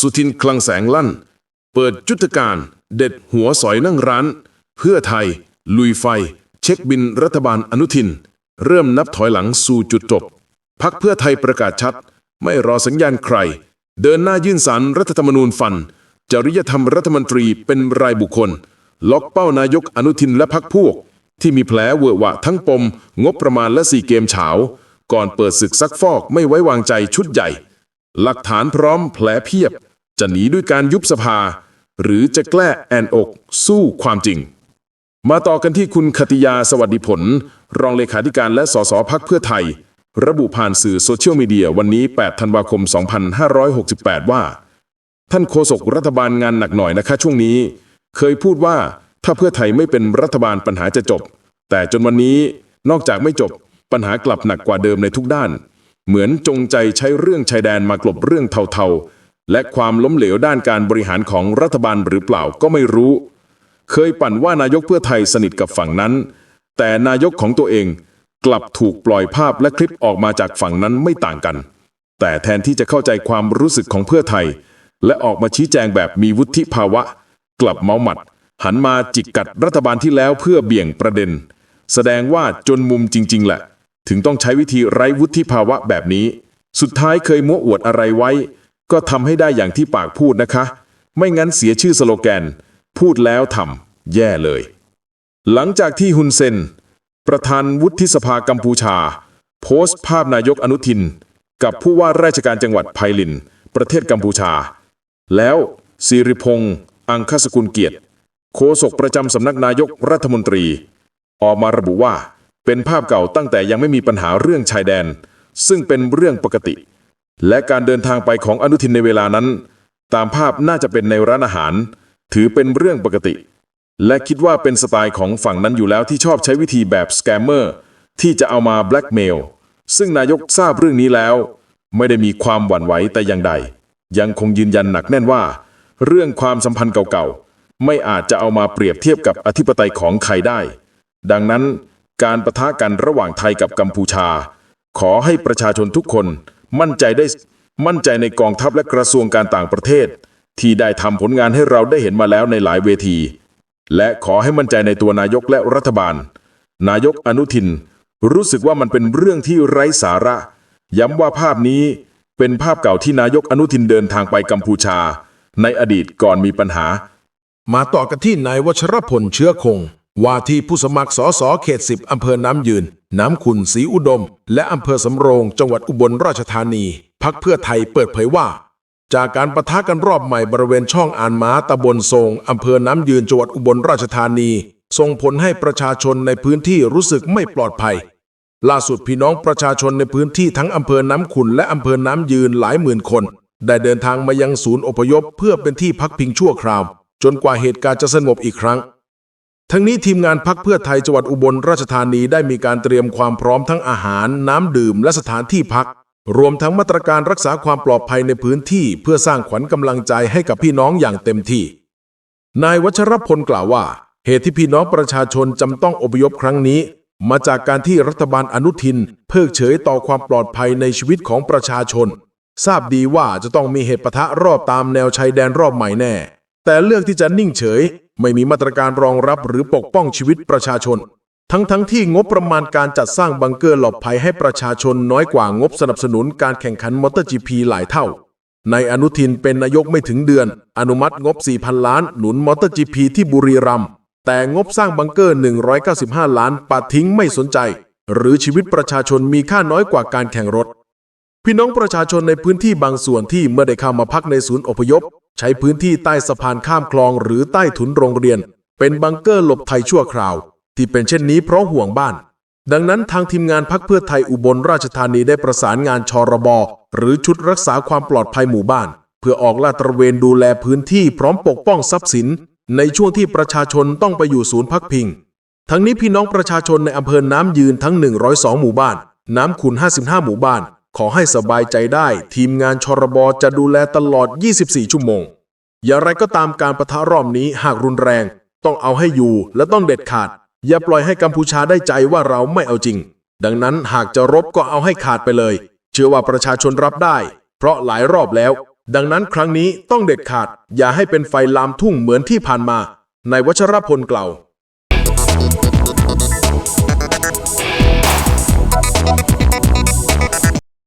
สุทินคลังแสงลั่น เปิดจุดการ เด็ดหัวสอยนั่งร้าน เพื่อไทย ลุยไฟ เช็คบินรัฐบาลอนุทิน เริ่มนับถอยหลังสู่จุดจบพักเพื่อไทยประกาศชัด ไม่รอสัญญาณใคร เดินหน้ายื่นสารรัฐธรรมนูญฟัน จริยธรรมรัฐมนตรีเป็นรายบุคคล ล็อกเป้านายกอนุทินและพักพวก ที่มีแผลเวอะหวะทั้งปม งบประมาณและสี่เกมเฉาก่อนเปิดศึกซักฟอกไม่ไว้วางใจชุดใหญ่ หลักฐานพร้อมแผลเพียบ จะหนีด้วยการยุบสภา หรือจะแกล้แอนอก สู้ความจริง มาต่อกันที่คุณคติยาสวัสดิผล รองเลขาธิการและสสพักเพื่อไทย ระบุผ่านสื่อโซเชียลมีเดียวันนี้ 8 ธันวาคม 2568 ว่า ท่านโฆษกรัฐบาลงานหนักหน่อยนะคะช่วงนี้ เคยพูดว่าถ้าเพื่อไทยไม่เป็นรัฐบาลปัญหาจะจบ แต่จนวันนี้นอกจากไม่จบปัญหากลับหนักกว่าเดิมในทุกด้าน เหมือนจงใจใช้เรื่องชายแดนมากลบเรื่องเทาๆ และความล้มเหลวด้านการบริหารของรัฐบาลหรือเปล่าก็ไม่รู้ เคยปั่นว่านายกเพื่อไทยสนิทกับฝั่งนั้น แต่นายกของตัวเองกลับถูกปล่อยภาพและคลิปออกมาจากฝั่งนั้นไม่ต่างกัน แต่แทนที่จะเข้าใจความรู้สึกของเพื่อไทย และออกมาชี้แจงแบบมีวุฒิภาวะ กลับเมาหมัด หันมาจิกกัดรัฐบาลที่แล้วเพื่อเบี่ยงประเด็น แสดงว่าจนมุมจริง ๆแหละ ถึงต้องใช้วิธีไร้วุฒิภาวะแบบนี้ สุดท้ายเคยมัวอวดอะไรไว้ ก็ทำให้ได้อย่างที่ปากพูดนะคะ ไม่งั้นเสียชื่อสโลแกน พูดแล้วทำแย่เลย หลังจากที่ฮุนเซน ประธานวุฒิสภากัมพูชา โพสต์ภาพนายกอนุทิน กับผู้ว่าราชการจังหวัดไพลิน ประเทศกัมพูชา แล้วสิริพงษ์อังคสกุลเกียรติ โฆษกประจำสำนักนายกรัฐมนตรี ออกมาระบุว่าเป็นภาพเก่าตั้งแต่ยังไม่มีปัญหาเรื่องชายแดน ซึ่งเป็นเรื่องปกติ และการเดินทางไปของอนุทินในเวลานั้น ตามภาพน่าจะเป็นในร้านอาหาร ถือเป็นเรื่องปกติ และคิดว่าเป็นสไตล์ของฝั่งนั้นอยู่แล้วที่ชอบใช้วิธีแบบสแกมเมอร์ที่จะเอามาแบล็กเมลซึ่งนายกทราบเรื่องนี้แล้ว ไม่ได้มีความหวั่นไหวแต่อย่างใด ยังคงยืนยันหนักแน่นว่า เรื่องความสัมพันธ์เก่าๆ ไม่อาจจะเอามาเปรียบเทียบกับอธิปไตยของใครได้ ดังนั้นการประทะกันระหว่างไทยกับกัมพูชา ขอให้ประชาชนทุกคน มั่นใจได้มั่นใจในกองทัพและกระทรวงการต่างประเทศ ที่ได้ทำผลงานให้เราได้เห็นมาแล้วในหลายเวที และขอให้มั่นใจในตัวนายกและรัฐบาล นายกอนุทิน รู้สึกว่ามันเป็นเรื่องที่ไร้สาระ ย้ำว่าภาพนี้เป็นภาพเก่าที่นายกอนุทินเดินทางไปกัมพูชา ในอดีตก่อนมีปัญหา มาต่อกันที่นายวชรพลเชื้อคง ว่าที่ผู้สมัครสสเขตสิบอำเภอน้ำยืน น้ำขุนศรีอุดม และอำเภอสำโรงจังหวัดอุบลราชธานี พักเพื่อไทยเปิดเผยว่า จากการประทะกันรอบใหม่บริเวณช่องอ่านม้าตำบลทรงอำเภอน้ำยืนจังหวัดอุบลราชธานี ส่งผลให้ประชาชนในพื้นที่รู้สึกไม่ปลอดภัย ล่าสุดพี่น้องประชาชนในพื้นที่ทั้งอำเภอน้ำขุนและอำเภอน้ำยืนหลายหมื่นคน ได้เดินทางมายังศูนย์อพยพ เพื่อเป็นที่พักพิงชั่วคราว จนกว่าเหตุการณ์จะสงบอีกครั้ง ทั้งนี้ทีมงานพักเพื่อไทยจังหวัดอุบลราชธานีได้มีการเตรียมความพร้อมทั้งอาหาร น้ำดื่มและสถานที่พัก รวมทั้งมาตรการรักษาความปลอดภัยในพื้นที่ เพื่อสร้างขวัญกำลังใจให้กับพี่น้องอย่างเต็มที่ นายวัชรพลกล่าวว่า เหตุที่พี่น้องประชาชนจำต้องอพยพครั้งนี้ มาจากการที่รัฐบาลอนุทิน เพิกเฉยต่อความปลอดภัยในชีวิตของประชาชน ทราบดีว่าจะต้องมีเหตุปะทะรอบตามแนวชายแดนรอบใหม่แน่ แต่เลือกที่จะนิ่งเฉย ไม่มีมาตรการรองรับหรือปกป้องชีวิตประชาชน ทั้งทั้งที่งบประมาณการจัดสร้างบังเกอร์หลบภัยให้ประชาชนน้อยกว่างบสนับสนุนการแข่งขันมอเตอร์จีพีหลายเท่า ในอนุทินเป็นนายกไม่ถึงเดือน อนุมัติงบ 4,000 ล้าน หนุนมอเตอร์จีพีที่บุรีรัมย์แต่งบสร้างบังเกอร์ 195 ล้านปัดทิ้งไม่สนใจ หรือชีวิตประชาชนมีค่าน้อยกว่าการแข่งรถ พี่น้องประชาชนในพื้นที่บางส่วนที่เมื่อได้เข้ามาพักในศูนย์อพยพ ใช้พื้นที่ใต้สะพานข้ามคลองหรือใต้ถุนโรงเรียน เป็นบังเกอร์หลบภัยชั่วคราว ที่เป็นเช่นนี้เพราะห่วงบ้าน ดังนั้นทางทีมงานพักเพื่อไทยอุบลราชธานีได้ประสานงานชรบหรือชุดรักษาความปลอดภัยหมู่บ้าน เพื่อออกลาดตระเวนดูแลพื้นที่พร้อมปกป้องทรัพย์สิน ในช่วงที่ประชาชนต้องไปอยู่ศูนย์พักพิง ทั้งนี้พี่น้องประชาชนในอำเภอน้ำยืนทั้ง 102 หมู่บ้าน น้ำขุน55 หมู่บ้าน ขอให้สบายใจได้ ทีมงานชรบจะดูแลตลอด 24 ชั่วโมง อย่างไรก็ตามการประทะรอบนี้หากรุนแรง ต้องเอาให้อยู่และต้องเด็ดขาด อย่าปล่อยให้กัมพูชาได้ใจว่าเราไม่เอาจริง ดังนั้นหากจะรบก็เอาให้ขาดไปเลย เชื่อว่าประชาชนรับได้ เพราะหลายรอบแล้ว ดังนั้นครั้งนี้ต้องเด็ดขาด อย่าให้เป็นไฟลามทุ่งเหมือนที่ผ่านมานายวัชรพลกล่าว